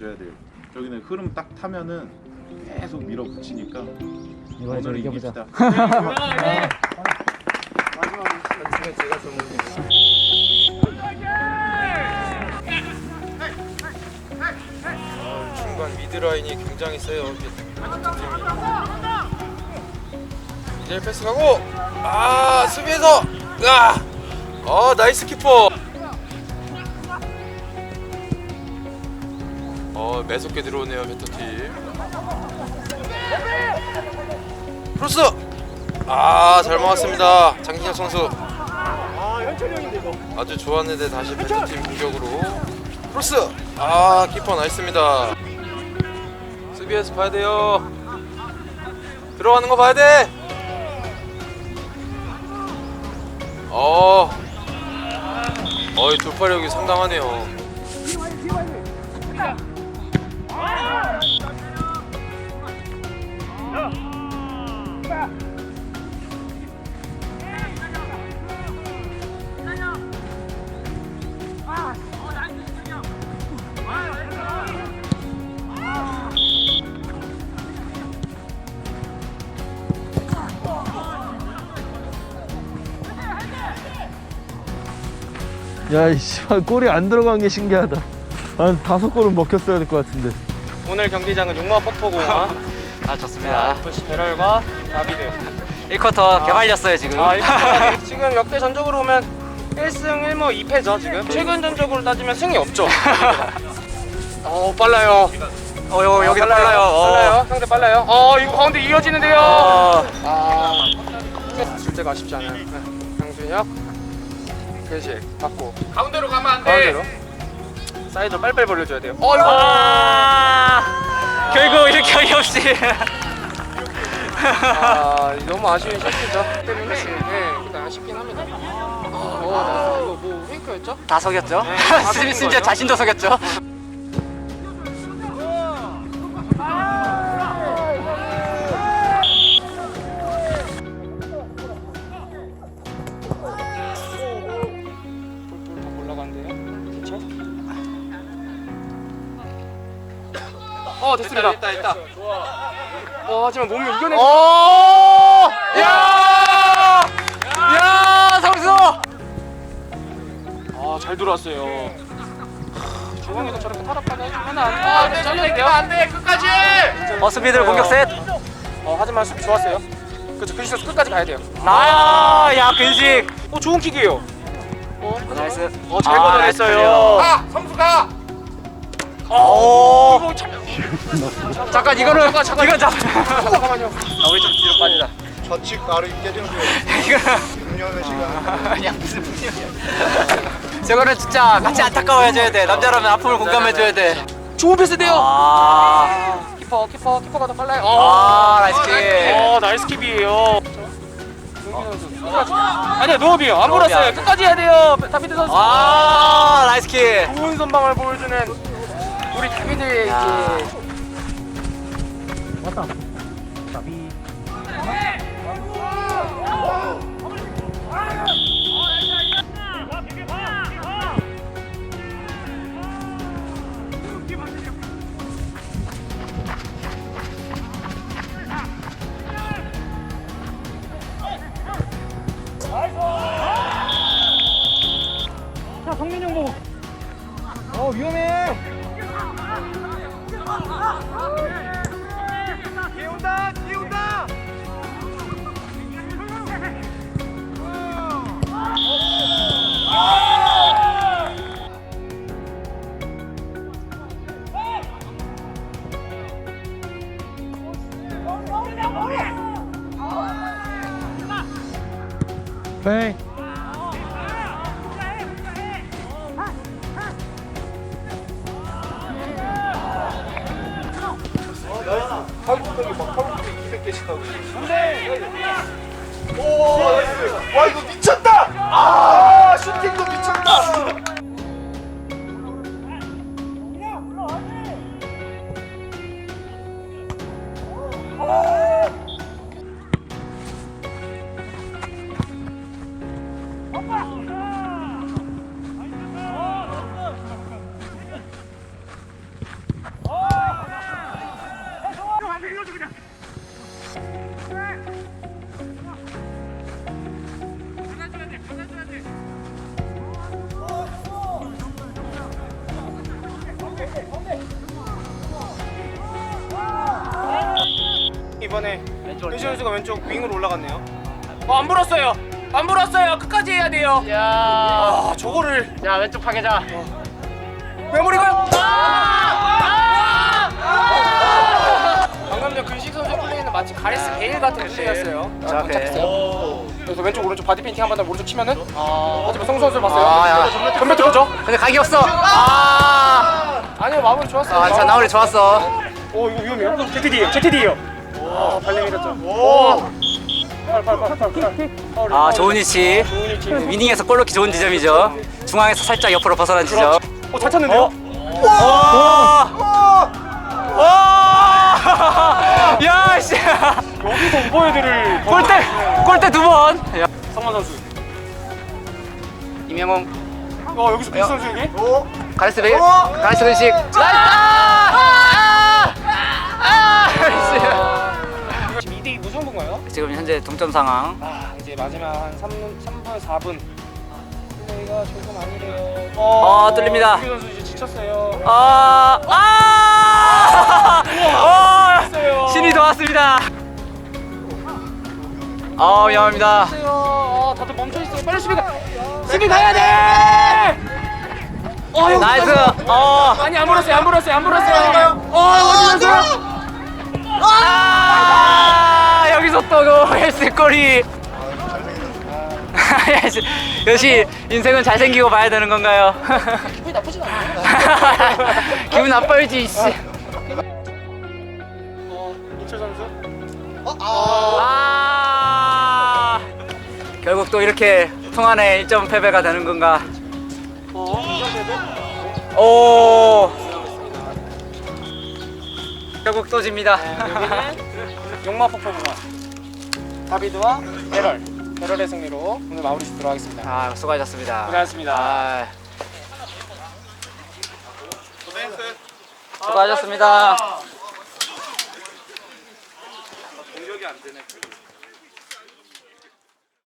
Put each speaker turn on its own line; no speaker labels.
줘야 돼요. 저기는 흐름 딱 타면은 계속 밀어붙이니까
이번에 좀
오늘은
이겨보자.
이깁시다.
중간 미드라인이 굉장히 세요. 이제 패스 가고 아 수비에서 아, 어 나이스 키퍼. 어 매섭게 들어오네요 베터팀. 크로스 아잘 막았습니다 장진혁 선수. 아주 좋았는데 다시 베터팀 공격으로 크로스 아 키퍼 나이스입니다. 수비에서 봐야 돼요. 들어가는 거 봐야 돼. 어, 어이 돌파력이 상당하네요.
야, 이씨, 골이 안 들어간 게 신기하다. 한 다섯 골은 먹혔어야 될 것 같은데.
오늘 경기장은 용마 폭포공원
아 좋습니다.
FC 배럴과 다비드.
1쿼터 개발렸어요 지금.
아, 이거 지금 역대 전적으로 보면 1승 1무 2패죠 지금. 최근 전적으로 따지면 승이 없죠. 어 빨라요.
어 요, 여기도 빨라요. 어.
빨라요. 상대 빨라요. 어 이거 가운데 이어지는데요.
어.
아줄 때가 아쉽지 않아요. 네. 강준혁 회식 받고 가운데로 가면 안 돼. 가운데로. 사이드 빨빨 벌려줘야 돼요. 어 이거
아 결국 이렇게 어이없이.
아 너무 아쉬운 샷이죠. 때문에 네, 일단 아쉽긴 합니다. 어, 나 이거 뭐 페이크였죠?
다 속였죠.
네, 다 속인
심지어. 자신도 속였죠.
어 됐습니다. 됐다 됐다. 어 하지만 몸을 이겨내.
오! 야! 야, 성수!
아 잘 들어왔어요. 중앙에서 저렇게 타락하게 해주면 안 돼. 아, 네, 잘렸는데요. 안 돼 끝까지.
어스비들 공격 셋.
어 하지만 수비 좋았어요. 그렇죠. 근시스 끝까지 가야 돼요.
아, 야, 근식.
어 좋은 킥이에요. 어
나이스.
어 잘
아,
걷어냈어요.
나이스
아 성수가.
오.
이거 참.
잠깐 이거는
잠깐, 잠깐.
이건 잡.
잠깐만요.
아, 우리 좀 뒤로 빠지자.
좌측 아래 깨지는 게
이거
6년의 시간.
야 무슨 분이야. 저거는 진짜 같이 안타까워해줘야 돼. 남자라면 아픔을 공감해줘야 돼.
좋은 패스돼요.
아,
키퍼 키퍼 키퍼가 더 빨라요.
아, 나이스 킥.
어 나이스 킵이에요. 끝까지. 아니야 노업이요. 안
노업이야.
불었어요. 끝까지 해야 돼요. 다비드 선수.
아, 나이스 킥.
좋은 선방을 보여주는 우리 다비드의
야.
이제
뱅.
와 이거 미쳤다. 아 슈팅도 미쳤다.
이번에 현시 선수가 왼쪽 윙으로 올라갔네요.
어, 안 불었어요. 안 불었어요. 끝까지 해야 돼요.
야,
아 저거를
야 왼쪽 파괴자.
메모리가요.
방금 전 근식 선수 플레이는 마치 가레스 베일 같은 플레이였어요.
자, 오케이.
그래서 왼쪽 오른쪽 바디 페인팅 한번더 오른쪽 치면은
어.
하지만 성수 선수 봤어요.
아, 야.
전면 들었죠?
근데 각이 없어. 아,
아니요 마무리 좋았어요.
아, 자 나우리 좋았어.
오 이거 위험해요. ZD예요. ZD예요. 오 발레 밀었죠. 오. 팔 팔 팔팔.
아, 좋은 위치.
좋은 위치.
위닝에서 골 넣기 좋은 지점이죠. 중앙에서 살짝 옆으로 벗어난 지점.
어 잘 찼는데요?
야, 씨.
여기서 오버헤드를
골대, 골대 두 번. 야.
성만 선수.
임영웅,
어 여기서 비 선수에게?
가레스 베일, 가레스 근식. 나이스! 아! 아! 아! 지금 현재 동점 상황.
아 이제 마지막 한 3분 3분 4분. 플레이가 조금 아니래요.
어, 뚫립니다.
비 선수 이제 지쳤어요.
아, 아! 어, 신이 도왔습니다. 아, 위험합니다.
아 다들 멈춰 있어요. 빨리 수비 가. 수비 가야 돼. 어 여기
나이스. 어.
아니 안 물었어요. 안 물었어요. 안 물었어요. 어 어디 선수?
아 여기서 또그 헬스골이 역시- 역시 인생은 잘생기고 봐야 되는 건가요? 기분이 나쁘진 않아요. 기분 나빠야지 씨.
어 인철 선수.
아. 결국 또 이렇게 통안에 1점 패배가 되는 건가? 오. 결국 또 집니다.
용마 폭포부가 다비드와 에럴. 에럴의 승리로 오늘 마무리 짓도록 하겠습니다.
아 수고하셨습니다
고생하셨습니다.
아. 수고하셨습니다.
공격이 안 되네.